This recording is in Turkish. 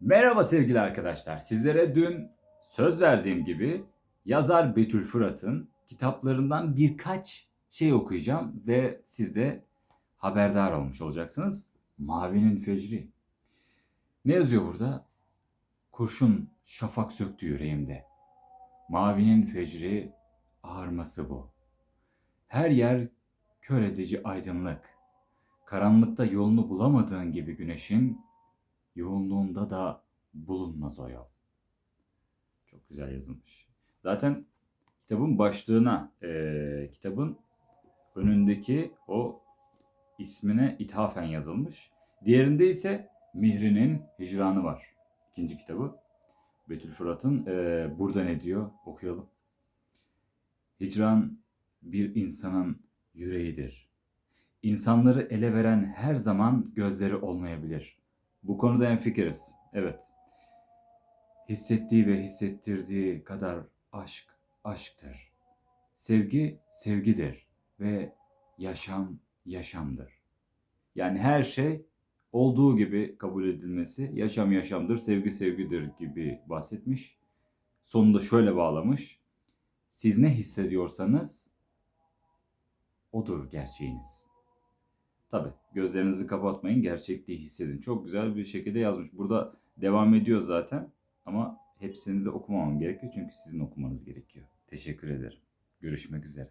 Merhaba sevgili arkadaşlar. Sizlere dün söz verdiğim gibi yazar Betül Fırat'ın kitaplarından birkaç şey okuyacağım ve siz de haberdar olmuş olacaksınız. Mavinin Fecri. Ne yazıyor burada? Kurşun şafak söktü yüreğimde. Mavinin fecri ağarması bu. Her yer kör edici aydınlık. Karanlıkta yolunu bulamadığın gibi güneşin yoğunluğunda da bulunmaz o yol. Çok güzel yazılmış. Zaten kitabın başlığına, eee, kitabın önündeki o ismine ithafen yazılmış. Diğerinde ise Mihri'nin Hicranı var. İkinci kitabı. Betül Fırat'ın eee, burada ne diyor okuyalım. Hicran bir insanın yüreğidir. İnsanları ele veren her zaman gözleri olmayabilir. Bu konuda hemfikiriz. Evet. Hissettiği ve hissettirdiği kadar aşk aşktır. Sevgi sevgidir ve yaşam yaşamdır. Yani her şey olduğu gibi kabul edilmesi, yaşam yaşamdır, sevgi sevgidir gibi bahsetmiş. Sonunda şöyle bağlamış. Siz ne hissediyorsanız odur gerçeğiniz. Tabi gözlerinizi kapatmayın, gerçekliği hissedin. Çok güzel bir şekilde yazmış. Burada devam ediyor zaten ama hepsini de okumamam gerekiyor çünkü sizin okumanız gerekiyor. Teşekkür ederim. Görüşmek üzere.